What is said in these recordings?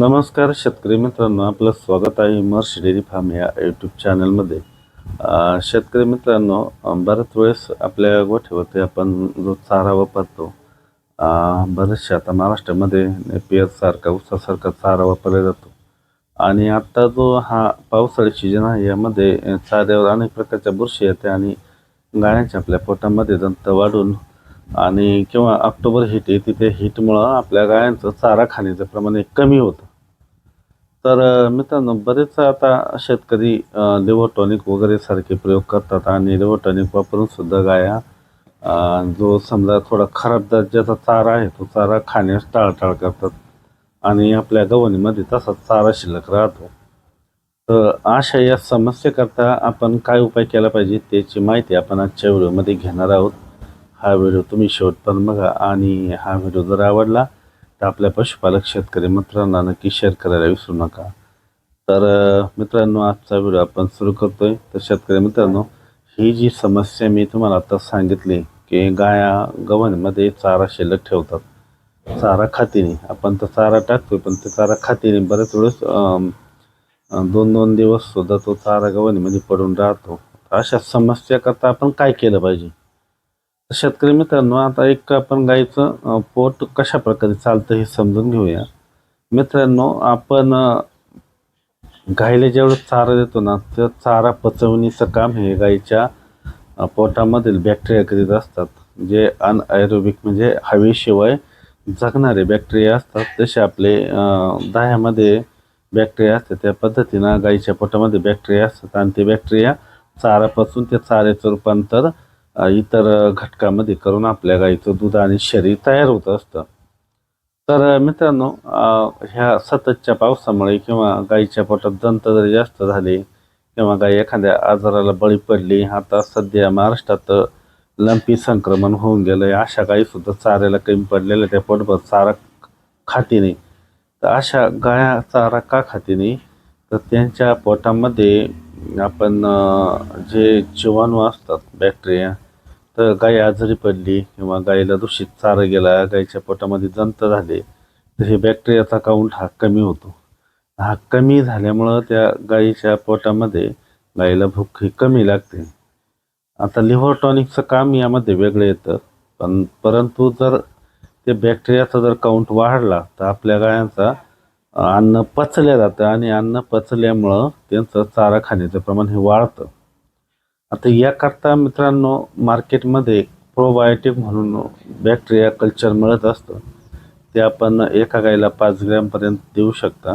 नमस्कार शेतकरी मित्रांनो आपलं स्वागत आहे मर्श डेअरी फार्म या यूट्यूब चॅनलमध्ये शेतकरी मित्रांनो बऱ्याच वेळेस आपल्या गोठ्यावरती आपण जो चारा वापरतो अं, आता महाराष्ट्रामध्ये नेपियर सारखा उसासारखा चारा वापरला जातो. आणि आत्ता जो हा पावसाळी सीजन आहे यामध्ये चाऱ्यावर अनेक प्रकारच्या बुरशी येते आणि गायांच्या आपल्या पोटामध्ये दंत वाढून आणि किंवा ऑक्टोबर हिट येते त्या हिटमुळं आपल्या गायांचं चारा खाण्याचं प्रमाण हे कमी होतं. तर मित्रांनो बरेच आता शेतकरी लिव्हर वगैरे सारखे प्रयोग करतात आणि लिव्हर वापरून सुद्धा गाया जो समजा थोडा खराब दर्जाचा चारा आहे तो चारा खाण्यास टाळटाळ करतात आणि आपल्या गवणीमध्ये तसा चारा शिल्लक राहतो. तर अशा या समस्येकरता आपण काय उपाय केला पाहिजे त्याची माहिती आपण आजच्या व्हिडिओमध्ये घेणार आहोत. हा व्हिडिओ तुम्ही शेवटपर्यंत बघा आणि हा व्हिडिओ जर आवडला तर आपल्या पशुपालक शेतकरी मित्रांना नक्की शेअर करायला विसरू नका. तर मित्रांनो आजचा व्हिडिओ आपण सुरू करतोय. तर शेतकरी मित्रांनो ही जी समस्या मी तुम्हाला आता सांगितली की गाया गव्हाणीमध्ये चारा शिल्लक ठेवतात. चारा खातीने आपण तर चारा टाकतोय पण ते चारा खातीने बऱ्याच वेळेस दोन दोन दिवस सुद्धा तो चारा गव्हाणीमध्ये पडून राहतो. अशा समस्याकरता आपण काय केलं पाहिजे? शेतकरी मित्रांनो आता एक आपण गाईचं पोट कशा प्रकारे चालतं हे समजून घेऊया. मित्रांनो आपण गाईला जेवढं चारा देतो ना त्या चारा पचवणीचं काम हे गाईच्या पोटामधील बॅक्टेरिया करीत असतात. जे अनएरोबिक म्हणजे हवेशिवाय जगणारे बॅक्टेरिया असतात. तसे आपले दह्यामध्ये बॅक्टेरिया असतात त्या पद्धतीनं गाईच्या पोटामध्ये बॅक्टेरिया असतात. आणि ते बॅक्टेरिया चारापासून त्या चाऱ्याचं रूपांतर इतर घटकामध्ये करून आपल्या गाईचं दूध आणि शरीर तयार होत असतं. तर मित्रांनो ह्या सततच्या पावसामुळे किंवा गाईच्या पोटात दंत जरी जास्त झाले किंवा गाई एखाद्या आजाराला बळी पडली आता सध्या महाराष्ट्रात लंपी संक्रमण होऊन गेलं आहे अशा गाईसुद्धा चाऱ्याला कमी पडलेल्या त्या पोटभर चारा खाती नाही तर अशा गाया चारा का खाती नाही तर त्यांच्या पोटामध्ये आपण जे जीवाणू असतात बॅक्टेरिया गाय आजारी पडली किंवा गायीला दूषित चारा गेला गायीच्या पोटामध्ये जंत झाले तर हे बॅक्टेरियाचा काउंट हा कमी होतो. हा कमी झाल्यामुळं त्या गायीच्या पोटामध्ये गायीला भूक ही कमी लागते. आता लिव्हर टॉनिकचं काम यामध्ये वेगळं येतं पण परंतु जर ते बॅक्टेरियाचा जर काउंट वाढला तर आपल्या गायांचा अन्न पचल्या जातं आणि अन्न पचल्यामुळं त्यांचं चारा खाण्याचं प्रमाण हे वाढतं. आता याकरता मित्रांनो मार्केटमध्ये प्रोबायोटिक म्हणून बॅक्टेरिया कल्चर मिळत असतं. ते आपण एका गाईला पाच ग्रॅमपर्यंत देऊ शकता.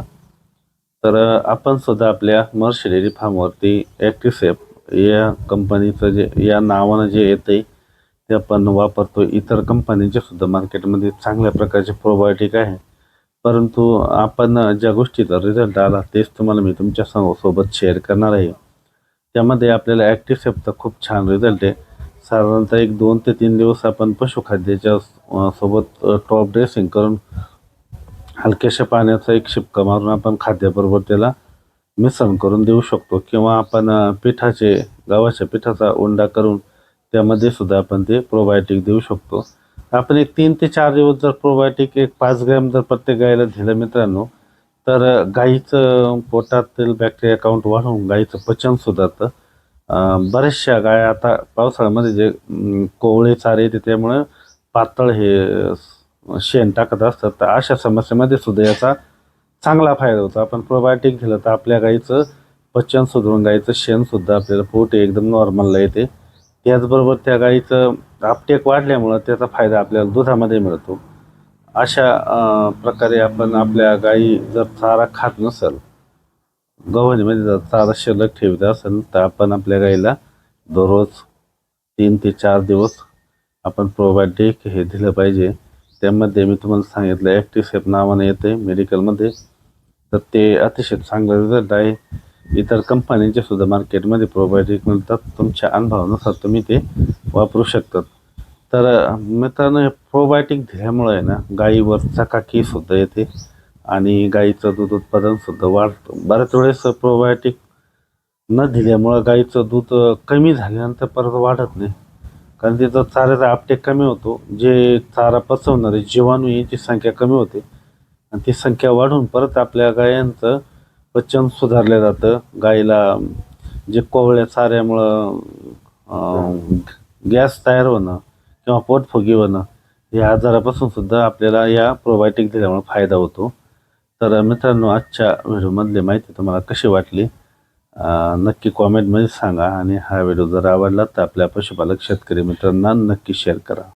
तर आपण सुद्धा आपल्या मर्श डेअरी फार्मवरती ॲक्टिसेप या कंपनीचं जे या नावानं जे येते ते आपण वापरतो. इतर कंपनीचे सुद्धा मार्केटमध्ये चांगल्या प्रकारचे प्रोबायोटिक आहे. परंतु आपण ज्या गोष्टीचा रिझल्ट आला तेच तुम्हाला मी तुमच्यासोबत शेअर करणार आहे. त्यामध्ये आपल्याला ॲक्टिसेपचा खूप छान रिझल्ट आहे. साधारणतः एक दोन ते तीन दिवस आपण पशुखाद्याच्या सोबत टॉप ड्रेसिंग करून हलक्याशा पाण्याचा एक शिपका मारून आपण खाद्याबरोबर त्याला मिश्रण करून देऊ शकतो. किंवा आपण पिठाचे गव्हाच्या पिठाचा उंडा करून त्यामध्ये सुद्धा आपण ते प्रोबायोटिक देऊ शकतो. आपण एक तीन ते चार दिवस जर प्रोबायोटिक एक पाच ग्रॅम जर प्रत्येक गायला दिलं मित्रांनो तर गाईचं पोटातील बॅक्टेरिया काउंट वाढून गाईचं पचन सुधारतं. बऱ्याचशा गाया आता पावसाळ्यामध्ये जे कोवळे चारे येते त्यामुळं पातळ हे शेण टाकत असतात. तर अशा समस्येमध्ये सुद्धा याचा चांगला फायदा होतो. आपण प्रोबायोटिक दिलं तर आपल्या गाईचं पचन सुधारून गाईचं शेणसुद्धा आपल्याला पोट एकदम नॉर्मलला येते. त्याचबरोबर त्या गाईचं आपटेक वाढल्यामुळं त्याचा फायदा आपल्याला दुधामध्ये मिळतो. अशा प्रकारे आपण आपल्या गाई जर चारा खात नसेल गव्हाणीमध्ये जर चारा शिल्लक ठेवत असेल तर आपण आपल्या गाईला दररोज तीन ते चार दिवस आपण प्रोबायोटिक हे दिलं पाहिजे. त्यामध्ये मी तुम्हाला सांगितलं ॲक्टिसेप नावाने येते मेडिकलमध्ये. तर ते अतिशय चांगलं रिझल्ट आहे. इतर कंपन्यांचे सुद्धा मार्केटमध्ये प्रोबायोटिक मिळतात. तुमच्या अनुभवानुसार तुम्ही ते वापरू शकतात. तर मित्रांनो हे प्रोबायोटिक दिल्यामुळे आहे ना गाईवर चकाकी सुद्धा येते आणि गाईचं दूध उत्पादन सुद्धा वाढतं. बऱ्याच वेळेस प्रोबायोटिक न दिल्यामुळं गाईचं दूध कमी झाल्यानंतर परत वाढत नाही. कारण तिचा चाऱ्याचा आपटेक कमी होतो. जे चारा पचवणारे जीवाणू यांची संख्या कमी होते. आणि ती संख्या वाढून परत आपल्या गायांचं पचन सुधारलं जातं. गाईला जे कोवळ्या चाऱ्यामुळं गॅस तयार होणं किंवा पोट होणं या आजारापासून सुद्धा आपल्याला या प्रोबायोटिक दिल्यामुळे फायदा होतो. तर मित्रांनो आजच्या व्हिडिओमधली माहिती तुम्हाला कशी वाटली नक्की कॉमेंटमध्ये सांगा आणि हा व्हिडिओ जर आवडला तर आपल्या पशुपालक शेतकरी मित्रांना नक्की शेअर करा.